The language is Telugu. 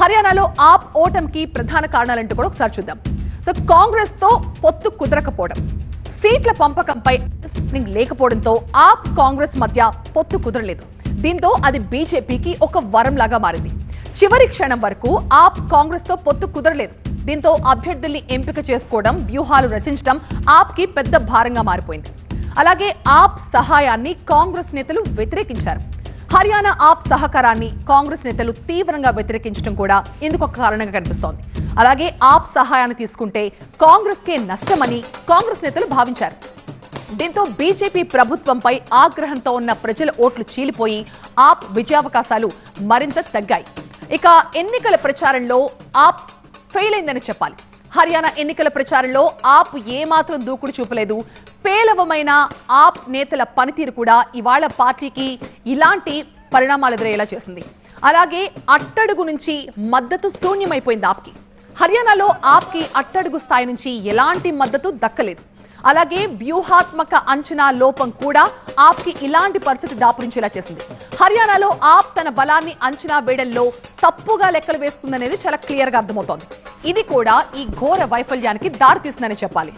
హర్యానాలో ఆప్ ఓటమికి ప్రధాన కారణాలంటూ కూడా ఒకసారి చూద్దాం. సో కాంగ్రెస్తో పొత్తు కుదరకపోవడం సీట్ల పంపకంపై అండర్స్టాండింగ్ లేకపోవడంతో ఆప్ కాంగ్రెస్ మధ్య పొత్తు కుదరలేదు. దీంతో అది బీజేపీకి ఒక వరంలాగా మారింది. చివరి క్షణం వరకు ఆప్ కాంగ్రెస్తో పొత్తు కుదరలేదు. దీంతో అభ్యర్థుల్ని ఎంపిక చేసుకోవడం వ్యూహాలు రచించడం ఆప్కి పెద్ద భారంగా మారిపోయింది. అలాగే ఆప్ సహాయాన్ని కాంగ్రెస్ నేతలు వ్యతిరేకించారు. హర్యానా ఆప్ సహకారాన్ని కాంగ్రెస్ నేతలు తీవ్రంగా వ్యతిరేకించడం కూడా ఇందుకు ఒక కారణంగా కనిపిస్తోంది. అలాగే ఆప్ సహాయాన్ని తీసుకుంటే కాంగ్రెస్కే నష్టమని కాంగ్రెస్ నేతలు భావించారు. దీంతో బీజేపీ ప్రభుత్వంపై ఆగ్రహంతో ఉన్న ప్రజల ఓట్లు చీలిపోయి ఆప్ విజయావకాశాలు మరింత తగ్గాయి. ఇక ఎన్నికల ప్రచారంలో ఆప్ ఫెయిల్ అయిందని చెప్పాలి. హర్యానా ఎన్నికల ప్రచారంలో ఆప్ ఏమాత్రం దూకుడు చూపలేదు. పేలవమైన ఆప్ నేతల పనితీరు కూడా ఇవాళ పార్టీకి ఇలాంటి పరిణామాలు ఎదురయ్యేలా చేసింది. అలాగే అట్టడుగు నుంచి మద్దతు శూన్యమైపోయింది ఆప్కి. హర్యానాలో ఆప్కి అట్టడుగు స్థాయి నుంచి ఎలాంటి మద్దతు దక్కలేదు. అలాగే వ్యూహాత్మక అంచనా లోపం కూడా ఆప్కి ఇలాంటి పరిస్థితి దాపురించేలా చేసింది. హర్యానాలో ఆప్ తన బలాన్ని అంచనా వేయడంలో తప్పుగా లెక్కలు వేసుకుందనేది చాలా క్లియర్గా అర్థమవుతోంది. ఇది కూడా ఈ ఘోర వైఫల్యానికి దారితీస్తుందని చెప్పాలి.